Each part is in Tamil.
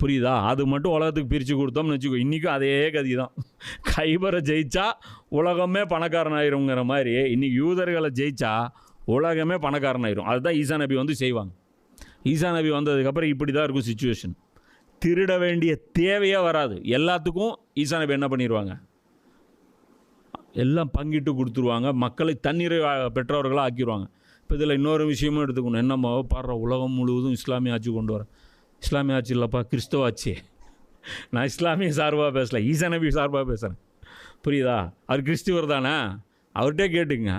புரியுதா? அது மட்டும் உலகத்துக்கு பிரித்து கொடுத்தோம்னு வச்சுக்கோ. இன்றைக்கும் அதே கதி தான் கைபரை ஜெயிச்சா உலகமே பணக்காரன் ஆயிருங்கிற மாதிரி இன்றைக்கி யூதர்களை ஜெயிச்சா உலகமே பணக்காரனாயிரும். அதுதான் ஈசா நபி வந்து செய்வாங்க. ஈசா நபி வந்ததுக்கப்புறம் இப்படி தான் இருக்கும் சுச்சுவேஷன் திருட வேண்டிய தேவையே வராது. எல்லாத்துக்கும் ஈசா நபி என்ன பண்ணிடுவாங்க எல்லாம் பங்கிட்டு கொடுத்துருவாங்க. மக்களை தண்ணீரை பெற்றவர்களாக ஆக்கிடுவாங்க இப்போ இதில் இன்னொரு விஷயமும் எடுத்துக்கணும். என்னம்மா பாடுற உலகம் முழுவதும் இஸ்லாமிய ஆட்சி கொண்டு வர. இஸ்லாமிய ஆட்சி இல்லைப்பா கிறிஸ்தவ ஆட்சி. நான் இஸ்லாமிய சார்பாக பேசல ஈசா நபி சார்பாக பேசுகிறேன் புரியுதா? அவர் கிறிஸ்துவர் தானே? அவர்கிட்டே கேட்டுங்க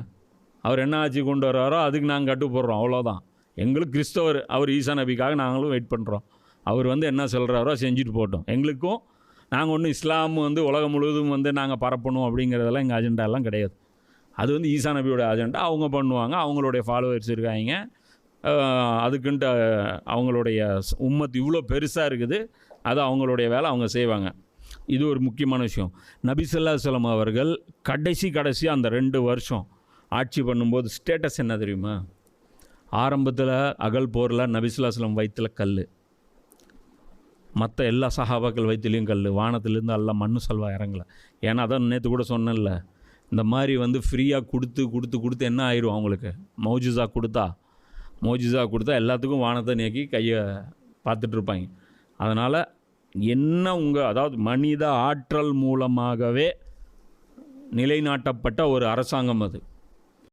அவர் என்ன ஆட்சி கொண்டு வர்றாரோ அதுக்கு நாங்கள் கட்டுப்படுறோம் அவ்வளோதான் எங்களுக்கு கிறிஸ்தவர் அவர் ஈசா நபிக்காக நாங்களும் வெயிட் பண்ணுறோம் அவர் வந்து என்ன சொல்கிறாரோ செஞ்சுட்டு போட்டோம். எங்களுக்கும் நாங்கள் ஒன்றும் இஸ்லாம் வந்து உலகம் முழுவதும் வந்து நாங்கள் பரப்பணும் அப்படிங்கிறதெல்லாம் எங்கள் அஜெண்டாலாம் கிடையாது. அது வந்து ஈசா நபியோட அஜெண்டா அவங்க பண்ணுவாங்க அவங்களுடைய ஃபாலோவர்ஸ் இருக்காங்க. அதுக்குன்ட்டு அவங்களுடைய உம்மத் இவ்வளோ பெருசாக இருக்குது. அது அவங்களுடைய வேலை அவங்க செய்வாங்க. இது ஒரு முக்கியமான விஷயம். நபிசல்லா சொல்லம் அவர்கள் கடைசி கடைசி அந்த ரெண்டு வருஷம் ஆட்சி பண்ணும்போது ஸ்டேட்டஸ் என்ன தெரியுமா? ஆரம்பத்தில் அகல் போரில் நபிசுல்லாஸ்லம் வயிற்றில் கல் மற்ற எல்லா சஹாபாக்கள் வயிற்றுலையும் கல் வானத்துலேருந்து எல்லாம் மண்ணு செல்வா இறங்கலை. ஏன்னா அதான் நேற்று கூட சொன்னேன்ல. இந்த மாதிரி வந்து ஃப்ரீயாக கொடுத்து கொடுத்து கொடுத்து என்ன ஆயிரும் அவங்களுக்கு? மௌஜிசா கொடுத்தா? மோஜிஸாக கொடுத்தா எல்லாத்துக்கும் வானத்தை நீக்கி கையை பார்த்துட்ருப்பாங்க. அதனால் என்ன உங்கள் அதாவது மனித ஆற்றல் மூலமாகவே நிலைநாட்டப்பட்ட ஒரு அரசாங்கம் அது.